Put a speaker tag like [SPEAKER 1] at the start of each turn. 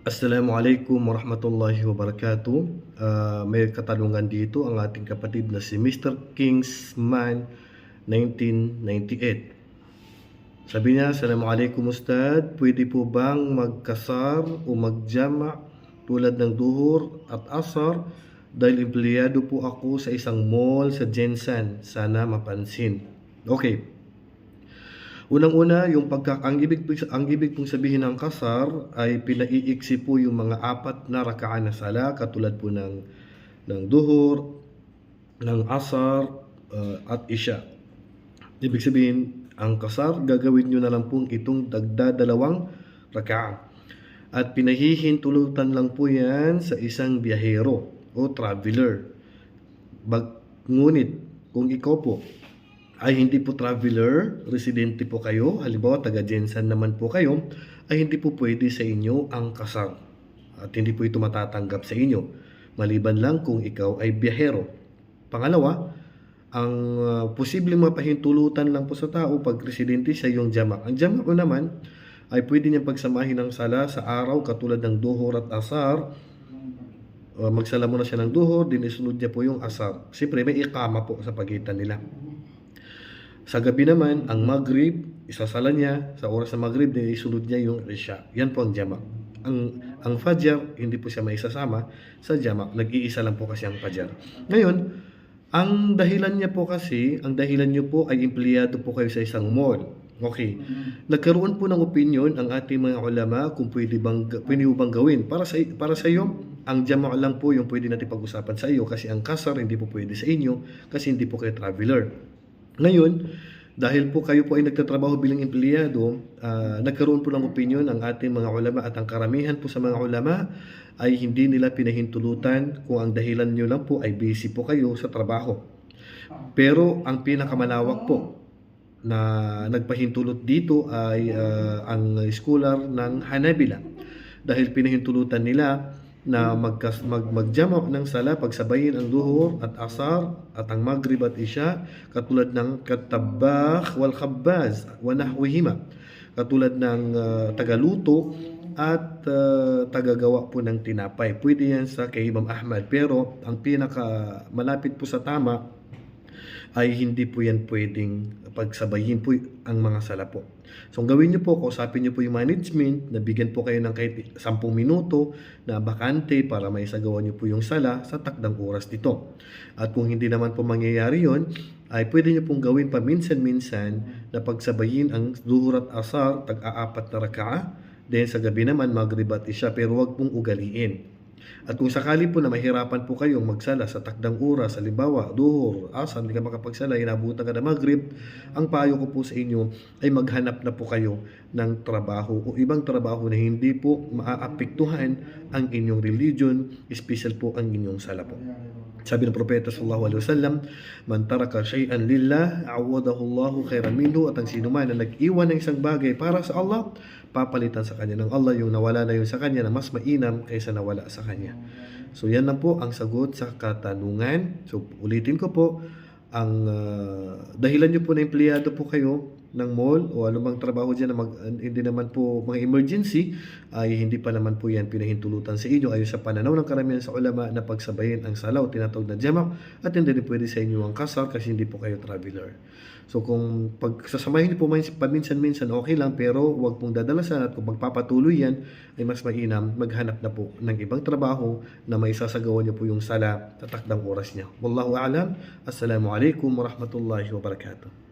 [SPEAKER 1] Assalamualaikum warahmatullahi wabarakatuh. Ah, may katanungan dito ang ating kapatid na si Mr. Kingsman 1998. Sabi niya, Assalamualaikum Ustad, pwede po bang magkasar o magjama tulad ng duhur at asar dahil empleyado po ako sa isang mall sa Jensen. Sana mapansin. Okay. Unang-una, yung pagka ang ibig ang ibig pong sabihin ng kasar ay pinaiiksi po yung mga apat na rakaan na sala katulad po ng ng duhur, ng asar uh, at isya. Ibig sabihin, ang kasar gagawin niyo na lang pong itong dagdadalawang rakaa. At pinahihintulutan lang po yan sa isang biyahero o traveler. Bag, ngunit kung ikaw po ay hindi po traveler, residente po kayo, halimbawa taga Jensen naman po kayo, ay hindi po pwede sa inyo ang kasal. At hindi po ito matatanggap sa inyo. Maliban lang kung ikaw ay biyahero. Pangalawa, ang uh, posibleng mapahintulutan lang po sa tao pag residente siya yung jamak. Ang jamak ko naman ay pwede niyang pagsamahin ng sala sa araw katulad ng duhur at asar. Uh, magsala muna siya ng duhur, din isunod niya po yung asar. Siyempre may ikama po sa pagitan nila. Sa gabi naman, ang Maghrib, isasala niya, sa oras ng Maghrib, isunod niya yung Isha. Yan po ang Jama. Ang, ang Fajr, hindi po siya maisasama sa Jama. Nag-iisa lang po kasi ang Fajr. Ngayon, ang dahilan niya po kasi, ang dahilan niyo po ay empleyado po kayo sa isang mall. Okay. Nagkaroon po ng opinion ang ating mga ulama kung pwede bang pwede bang gawin para sa para sa iyo ang jama' lang po yung pwede natin pag-usapan sa iyo kasi ang kasar hindi po pwede sa inyo kasi hindi po kayo traveler. Ngayon, dahil po kayo po ay nagtatrabaho bilang empleyado, uh, nagkaroon po ng opinion ang ating mga ulama at ang karamihan po sa mga ulama ay hindi nila pinahintulutan kung ang dahilan nyo lang po ay busy po kayo sa trabaho. Pero ang pinakamalawak po na nagpahintulot dito ay uh, ang scholar ng Hanabila dahil pinahintulutan nila na magkas, mag, magjama ng sala pagsabayin ang duhur at asar at ang maghrib at isya katulad ng katabakh wal khabbaz wa nahwihima katulad ng uh, tagaluto at uh, tagagawa po ng tinapay. Pwede yan sa kay Imam Ahmad pero ang pinaka malapit po sa tama ay hindi po yan pwedeng pagsabayin po ang mga sala po. So, gawin niyo po, kausapin niyo po yung management, nabigyan po kayo ng kahit 10 minuto na bakante para may sagawa niyo po yung sala sa takdang oras dito. At kung hindi naman po mangyayari yon ay pwede niyo pong gawin paminsan-minsan na pagsabayin ang zuhur at asar, tag-aapat na rakaa, then sa gabi naman maghrib at isya, pero wag pong ugaliin. At kung sakali po na mahirapan po kayong magsala sa takdang oras, halimbawa, duhur, asa, hindi ka makapagsala, inabutan ka na maghrib, ang payo ko po sa inyo ay maghanap na po kayo ng trabaho o ibang trabaho na hindi po maaapektuhan ang inyong religion, special po ang inyong sala po. Sabi ng propeta sallallahu alaihi wasallam, "Man taraka shay'an lillah, awadahu Allahu khairan minhu." At ang sino man na nag-iwan ng isang bagay para sa Allah, papalitan sa kanya ng Allah yung nawala na yun sa kanya na mas mainam kaysa nawala sa kanya. So yan lang po ang sagot sa katanungan. So ulitin ko po, ang uh, dahilan nyo po na empleyado po kayo ng mall o anumang trabaho dyan na mag, hindi naman po mga emergency ay hindi pa naman po yan pinahintulutan sa inyo ayon sa pananaw ng karamihan sa ulama na pagsabayin ang salaw tinatawag na jamak at hindi rin pwede sa inyo ang kasal kasi hindi po kayo traveler. So kung pagsasamahin niyo po paminsan-minsan okay lang pero huwag pong dadalasan at kung magpapatuloy yan ay mas mainam maghanap na po ng ibang trabaho na may sasagawa niyo po yung sala tatakdang oras niya. Wallahu a'lam. Assalamu alaikum warahmatullahi wabarakatuh.